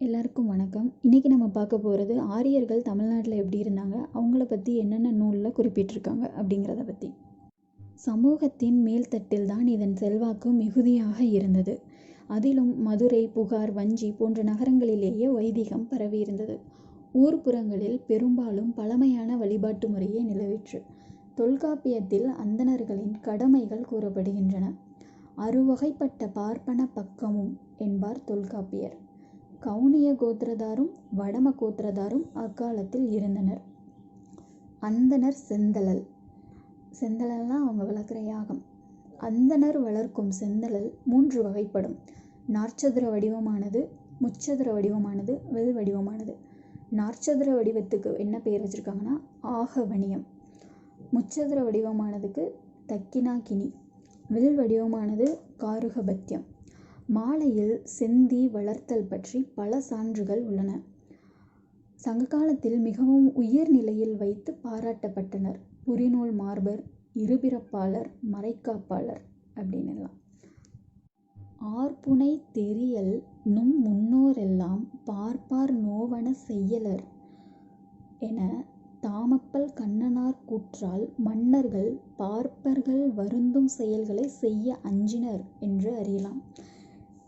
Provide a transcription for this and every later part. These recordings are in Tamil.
எல்லாருக்கும் வணக்கம். இன்றைக்கி நம்ம பார்க்க போகிறது ஆரியர்கள் தமிழ்நாட்டில் எப்படி இருந்தாங்க அவங்கள பற்றி என்னென்ன நூலில் குறிப்பிட்டிருக்காங்க அப்படிங்கிறத பற்றி சமூகத்தின் மேல்தட்டில் தான் இதன் செல்வாக்கு மிகுதியாக இருந்தது. அதிலும் மதுரை புகார் வஞ்சி போன்ற நகரங்களிலேயே வைதிகம் பரவியிருந்தது ஊர்ப்புறங்களில் பெரும்பாலும் பழமையான வழிபாட்டு முறையே நிலவிற்று. தொல்காப்பியத்தில் அந்தணர்களின் கடமைகள் கூறப்படுகின்றன. அறுவகைப்பட்ட பார்ப்பன பக்கமும் என்பார் தொல்காப்பியர். கவுனிய கோத்திரதாரும் வடம கோத்திரதாரும் அக்காலத்தில் இருந்தனர். அந்தணர் செந்தழல். செந்தழல்னா அவங்க வளர்க்குற யாகம். அந்தணர் வளர்க்கும் செந்தழல் மூன்று வகைப்படும். நாற்சதுர வடிவமானது முச்சதுர வடிவமானது வில் வடிவமானது. நாற்சதுர வடிவத்துக்கு என்ன பெயர் வச்சுருக்காங்கன்னா ஆகவணியம். முச்சதுர வடிவமானதுக்கு தக்கினாக்கினி. வில் வடிவமானது காருகபத்தியம். மாலையில் செந்தி வளர்த்தல் பற்றி பல சான்றுகள் உள்ளன. சங்க காலத்தில் மிகவும் உயர் நிலையில் வைத்து பாராட்டப்பட்டனர். புரிநூல் மார்பர் இருபிறப்பாளர் மறைக்காப்பாளர் அப்படின்னு ஆர்புனை ஆர்ப்புனை தெரியல் நும் முன்னோரெல்லாம் பார்ப்பார் நோவன செய்யலர் என தாமப்பல் கண்ணனார் கூற்றால் மன்னர்கள் பார்ப்பர்கள் வருந்தும் செயல்களை செய்ய அஞ்சினர் என்று அறியலாம்.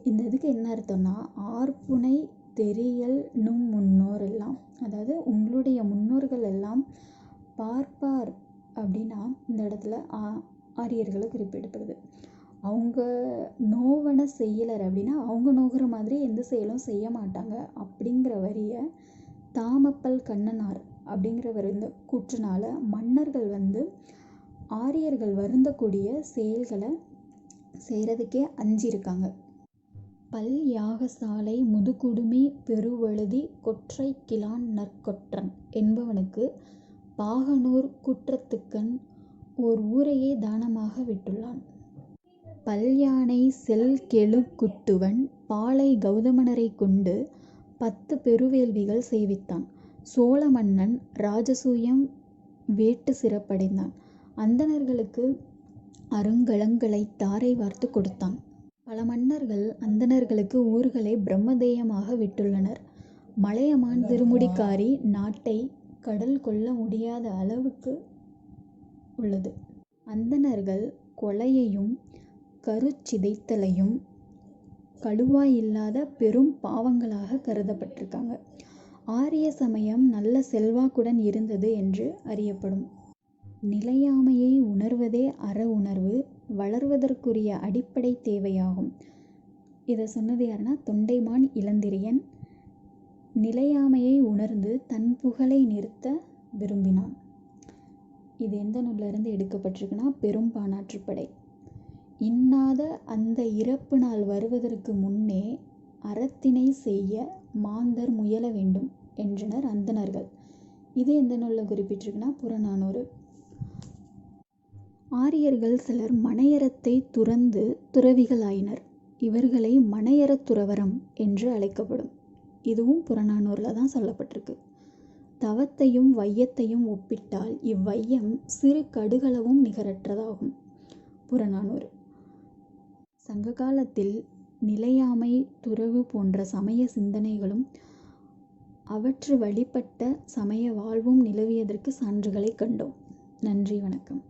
இந்த இதுக்கு என்ன அர்த்தம்னா ஆர்ப்புனை தெரியல் நும் முன்னோர் எல்லாம் அதாவது உங்களுடைய முன்னோர்கள் எல்லாம் பார்ப்பார் அப்படின்னா இந்த இடத்துல ஆ ஆரியர்களை குறிப்பிடப்படுது. அவங்க நோவன செய்யலர் அப்படின்னா அவங்க நோகிற மாதிரி எந்த செயலும் செய்ய மாட்டாங்க. அப்படிங்கிற வரியை தாமப்பல் கண்ணனார் அப்படிங்கிறவர் இந்த கூற்றுனால மன்னர்கள் வந்து ஆரியர்கள் வருந்தக்கூடிய செயல்களை செய்கிறதுக்கே அஞ்சிருக்காங்க பல் யாகசாலை முதுகுடுமி பெருவழுதி கொற்றை கிளான் நற்கொற்றன் என்பவனுக்கு பாகனூர் குற்றத்துக்கன் ஓர் ஊரையே தானமாக விட்டுள்ளான். பல்யானை செல் கெழு குட்டுவன் பாலை கௌதமனரை கொண்டு பத்து பெருவேள்விகள் செய்வித்தான். சோழ மன்னன் ராஜசூயம் வேட்டு சிறப்படைந்தான். அந்தணர்களுக்கு அருங்கலங்களை தாரை வார்த்து கொடுத்தான். பல மன்னர்கள் அந்தணர்களுக்கு ஊர்களை பிரம்மதேயமாக விட்டுள்ளனர். மலையமான் திருமுடிக்காரி நாட்டை கடல் கொள்ள முடியாத அளவுக்கு உள்ளது. அந்தணர்கள் கொலையையும் கருச்சிதைத்தலையும் கழுவாய் இல்லாத பெரும் பாவங்களாக கருதப்பட்டிருக்காங்க. ஆரிய சமயம் நல்ல செல்வாக்குடன் இருந்தது என்று அறியப்படும். நிலையாமையை உணர்வதே அற உணர்வு. வளர்வதற்குரிய அடிப்படை தேவையாகும். இதை சொன்னது யாருன்னா தொண்டைமான் இளந்திரியன். நிலையாமையை உணர்ந்து தன் புகழை நிறுத்த விரும்பினான். இது எந்த நூலிருந்து எடுக்கப்பட்டிருக்குன்னா பெரும் பானாற்றுப்படை இன்னாத அந்த இறப்பு நாள் வருவதற்கு முன்னே அறத்தினை செய்ய மாந்தர் முயல வேண்டும் என்றனர் அந்தணர்கள். இது எந்த நூலில் குறிப்பிட்டிருக்குன்னா புறநானூறு. ஆரியர்கள் சிலர் மனையறத்தை துறந்து துறவிகளாயினர். இவர்களை மனையறத் துறவரம் என்று அழைக்கப்படும். இதுவும் புறநானூரில் தான் சொல்லப்பட்டிருக்கு. தவத்தையும் வையத்தையும் ஒப்பிட்டால் இவ்வையம் சிறு கடுகளவும் நிகரற்றதாகும். புறநானூறு. சங்க காலத்தில் நிலையாமை துறவு போன்ற சமய சிந்தனைகளும் அவற்று வழிபட்ட சமய வாழ்வும் நிலவியதற்கு சான்றுகளை கண்டோம். நன்றி வணக்கம்.